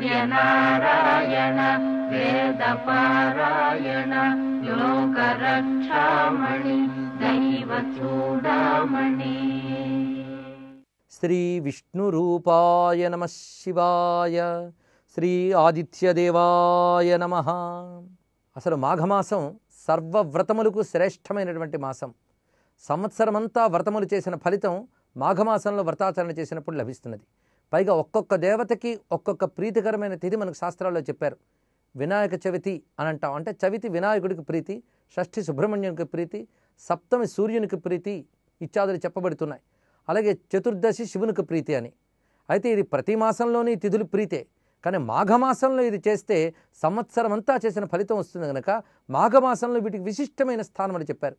సూర్యనారాయణ వేదపారాయణ లోకరక్షామణి దైవ చూడమణి శ్రీ విష్ణురూపాయ నమ శివాయ శ్రీ ఆదిత్యదేవాయ నమ. అసలు మాఘమాసం సర్వవ్రతములకు శ్రేష్టమైనటువంటి మాసం. సంవత్సరమంతా వ్రతములు చేసిన ఫలితం మాఘమాసంలో వ్రతాచరణ చేసినప్పుడు లభిస్తున్నది. పైగా ఒక్కొక్క దేవతకి ఒక్కొక్క ప్రీతికరమైన తిథి మనకు శాస్త్రాల్లో చెప్పారు. వినాయక చవితి అని అంటాం. అంటే చవితి వినాయకుడికి ప్రీతి షష్ఠి సుబ్రహ్మణ్యునికి ప్రీతి సప్తమి సూర్యునికి ప్రీతి ఇత్యాదులు చెప్పబడుతున్నాయి. అలాగే చతుర్దశి శివునికి ప్రీతి అని. అయితే ఇది ప్రతి మాసంలోని తిథులు ప్రీతే. కానీ మాఘమాసంలో ఇది చేస్తే సంవత్సరం అంతా చేసిన ఫలితం వస్తుంది కనుక మాఘమాసంలో వీటికి విశిష్టమైన స్థానం అని చెప్పారు.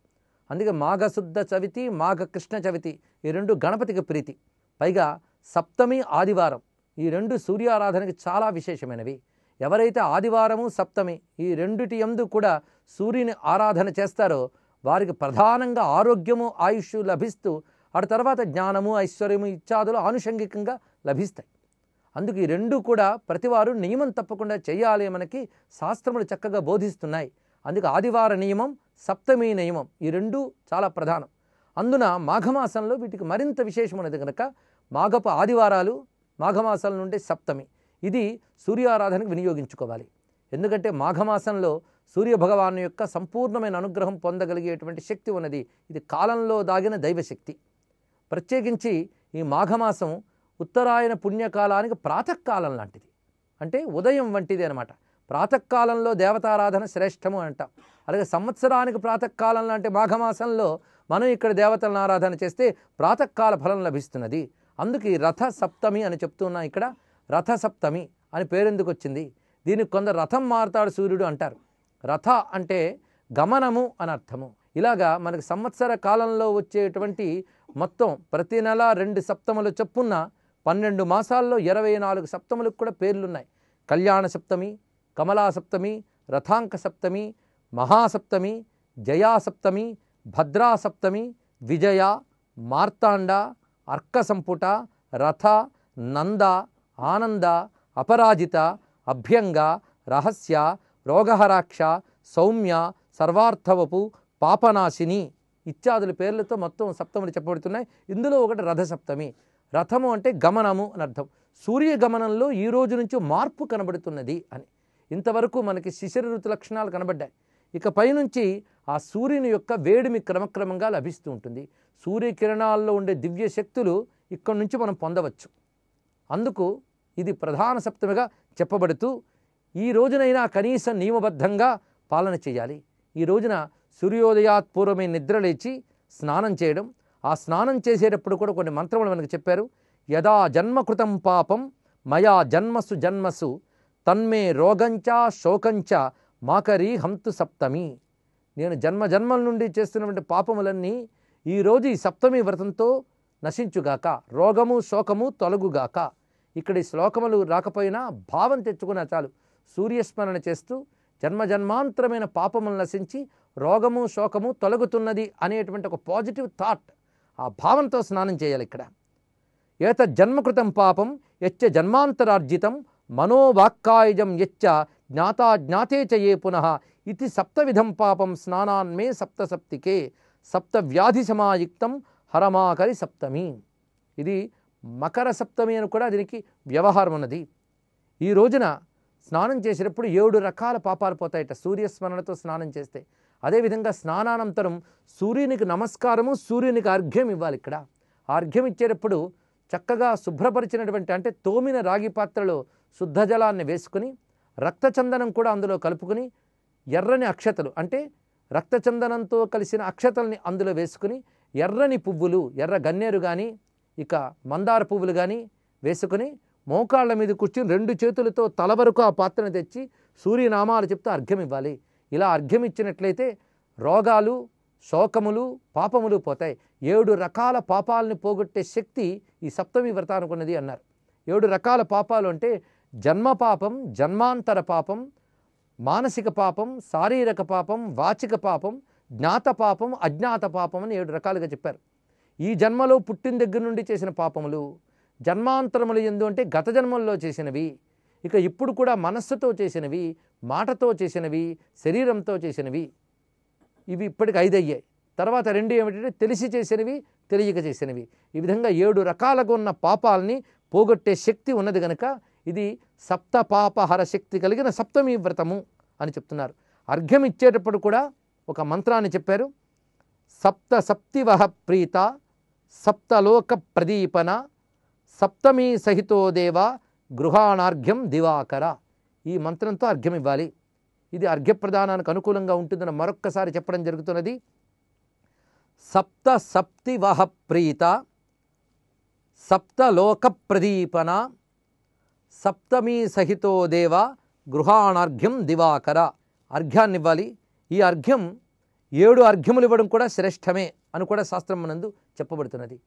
అందుకే మాఘశుద్ధ చవితి మాఘ కృష్ణ చవితి ఈ రెండు గణపతికి ప్రీతి. పైగా సప్తమి ఆదివారం. ఈ రెండు సూర్యారాధనకి చాలా విశేషమైనవి. ఎవరైతే ఆదివారము సప్తమి ఈ రెండిటి యందు కూడా సూర్యుని ఆరాధన చేస్తారో వారికి ప్రధానంగా ఆరోగ్యము ఆయుష్ లభిస్తూ ఆ తర్వాత జ్ఞానము ఐశ్వర్యము ఇత్యాదులు ఆనుషంగికంగా లభిస్తాయి. అందుకు ఈ రెండు కూడా ప్రతివారు నియమం తప్పకుండా చేయాలి మనకి శాస్త్రములు చక్కగా బోధిస్తున్నాయి. అందుకు ఆదివార నియమం సప్తమి నియమం ఈ రెండు చాలా ప్రధానం. అందున మాఘమాసంలో వీటికి మరింత విశేషమైనది కనుక మాఘపు ఆదివారాలు మాఘమాసాల నుండి సప్తమి. ఇది సూర్యారాధనకు వినియోగించుకోవాలి. ఎందుకంటే మాఘమాసంలో సూర్యభగవాను యొక్క సంపూర్ణమైన అనుగ్రహం పొందగలిగేటువంటి శక్తి ఉన్నది. ఇది కాలంలో దాగిన దైవశక్తి. ప్రత్యేకించి ఈ మాఘమాసం ఉత్తరాయణ పుణ్యకాలానికి ప్రాతకాలం లాంటిది. అంటే ఉదయం వంటిది అనమాట ప్రాతకాలంలో దేవతారాధన శ్రేష్టము అంటాం. అలాగే సంవత్సరానికి ప్రాతకాలం లాంటి మాఘమాసంలో మనం ఇక్కడ దేవతలను ఆరాధన చేస్తే ప్రాతకాల ఫలం లభిస్తున్నది. అందుకే రథ సప్తమి అని చెప్తున్నా ఇక్కడ. రథ సప్తమి అని పేరెందుకు వచ్చింది? దీనికి కొందరు రథం మారుతాడు సూర్యుడు అంటారు. రథ అంటే గమనము అని అర్థము. ఇలాగా మనకు సంవత్సర కాలంలో వచ్చేటువంటి మొత్తం ప్రతి నెల రెండు సప్తములు చొప్పున పన్నెండు మాసాల్లో ఇరవై నాలుగు సప్తములకు కూడా పేర్లున్నాయి. కళ్యాణ సప్తమి కమలా సప్తమి రథాంక సప్తమి మహాసప్తమి జయా సప్తమి భద్రా సప్తమి విజయ మార్తాండ అర్క సంపుట రథ నంద ఆనంద అపరాజిత అభ్యంగ రహస్య రోగహరాక్ష సౌమ్య సర్వార్థవపు పాపనాశిని ఇత్యాదుల పేర్లతో మొత్తం సప్తములు చెప్పబడుతున్నాయి. ఇందులో ఒకటి రథ సప్తమి రథము అంటే గమనము అని అర్థం. సూర్యగమనంలో ఈ రోజు నుంచి మార్పు కనబడుతున్నది అని. ఇంతవరకు మనకి శిశిర ఋతు లక్షణాలు కనబడ్డాయి. ఇక పైనుంచి ఆ సూర్యుని యొక్క వేడిమి క్రమక్రమంగా లభిస్తూ ఉంటుంది. సూర్యకిరణాల్లో ఉండే దివ్య శక్తులు ఇక్కడి నుంచి మనం పొందవచ్చు. అందుకు ఇది ప్రధాన సప్తమిగా చెప్పబడుతూ ఈ రోజునైనా కనీసం నియమబద్ధంగా పాలన చేయాలి. ఈ రోజున సూర్యోదయాత్ పూర్వమే నిద్రలేచి స్నానం చేయడం ఆ స్నానం చేసేటప్పుడు కూడా కొన్ని మంత్రములు మనకు చెప్పారు. యదా జన్మకృతం పాపం మయా జన్మసు జన్మసు తన్మే రోగంచ శోకంచ మాకరీ హంతు సప్తమి. నేను జన్మ జన్మల నుండి చేస్తున్నటువంటి పాపములన్నీ ఈరోజు ఈ సప్తమి వ్రతంతో నశించుగాక రోగము శోకము తొలగుగాక ఇక్కడ ఈ శ్లోకములు రాకపోయినా భావం తెచ్చుకున్నా చాలు. సూర్యస్మరణ చేస్తూ జన్మ జన్మాంతరమైన పాపములు నశించి రోగము శోకము తొలగుతున్నది అనేటువంటి ఒక పాజిటివ్ థాట్ ఆ భావంతో స్నానం చేయాలి ఇక్కడ. ఏత జన్మకృతం పాపం యచ్చ జన్మాంతరార్జితం మనోవాక్కాయుజం యచ్చ జ్ఞాతా జ్ఞాతే చ ఏ పునః. ఇది సప్తవిధం పాపం స్నానాన్మే సప్తసప్తికే. సప్త వ్యాధి సమాయుక్తం హరమాకరి సప్తమి. ఇది మకర సప్తమి అని కూడా దీనికి వ్యవహారం ఉన్నది. ఈ రోజున స్నానం చేసేటప్పుడు ఏడు రకాల పాపాలు పోతాయట. సూర్యస్మరణతో స్నానం చేస్తే. అదేవిధంగా స్నానానంతరం సూర్యునికి నమస్కారము సూర్యునికి అర్ఘ్యం ఇవ్వాలి ఇక్కడ. అర్ఘ్యం ఇచ్చేటప్పుడు చక్కగా శుభ్రపరిచినటువంటి అంటే తోమిన రాగి పాత్రలో శుద్ధ జలాన్ని వేసుకుని రక్తచందనం కూడా అందులో కలుపుకుని ఎర్రని అక్షతలు అంటే రక్తచందనంతో కలిసిన అక్షతల్ని అందులో వేసుకుని ఎర్రని పువ్వులు ఎర్ర గన్నేరు కానీ ఇక మందార పువ్వులు కానీ వేసుకుని మోకాళ్ళ మీద కూర్చుని రెండు చేతులతో తల వరకు ఆ పాత్రను తెచ్చి సూర్యనామాలు చెప్తూ అర్ఘ్యం ఇవ్వాలి. ఇలా అర్ఘ్యం ఇచ్చినట్లయితే రోగాలు శోకములు పాపములు పోతాయి. ఏడు రకాల పాపాలని పోగొట్టే శక్తి ఈ సప్తమి వ్రతానికి ఉన్నది అన్నారు. ఏడు రకాల పాపాలు అంటే జన్మ పాపం జన్మాంతర పాపం మానసిక పాపం శారీరక పాపం వాచిక పాపం జ్ఞాత పాపం అజ్ఞాత పాపం అని ఏడు రకాలుగా చెప్పారు. ఈ జన్మలో పుట్టిన దగ్గర నుండి చేసిన పాపములు జన్మాంతరములు ఎందు అంటే గత జన్మల్లో చేసినవి ఇక ఇప్పుడు కూడా మనస్సుతో చేసినవి మాటతో చేసినవి శరీరంతో చేసినవి. ఇవి ఇప్పటికి ఐదు అయ్యాయి తర్వాత రెండు ఏమిటంటే తెలిసి చేసినవి తెలియక చేసినవి. ఈ విధంగా ఏడు రకాలుగా ఉన్న పాపాలని పోగొట్టే శక్తి ఉన్నది కనుక ఇది సప్త పాపహర శక్తి కలిగిన సప్తమి వ్రతము అని చెప్తున్నారు. అర్ఘ్యం ఇచ్చేటప్పుడు కూడా ఒక మంత్రాన్ని చెప్పారు. సప్త సప్తివహ ప్రీత సప్తలోక ప్రదీపన సప్తమీ సహితో దేవ గృహాణార్ఘ్యం దివాకర. ఈ మంత్రంతో అర్ఘ్యం ఇవ్వాలి. ఇది అర్ఘ్యప్రదానానికి అనుకూలంగా ఉంటుందని మరొక్కసారి చెప్పడం జరుగుతున్నది. సప్త సప్తివహ ప్రీత సప్తలోక ప్రదీపన సప్తమీ సహితో దేవ గృహాణార్ఘ్యం దివాకర. అర్ఘ్యాన్ని ఇవ్వాలి. ఈ అర్ఘ్యం ఏడు అర్ఘ్యములు ఇవ్వడం కూడా శ్రేష్టమే అని కూడా శాస్త్రం నందు చెప్పబడుతున్నది.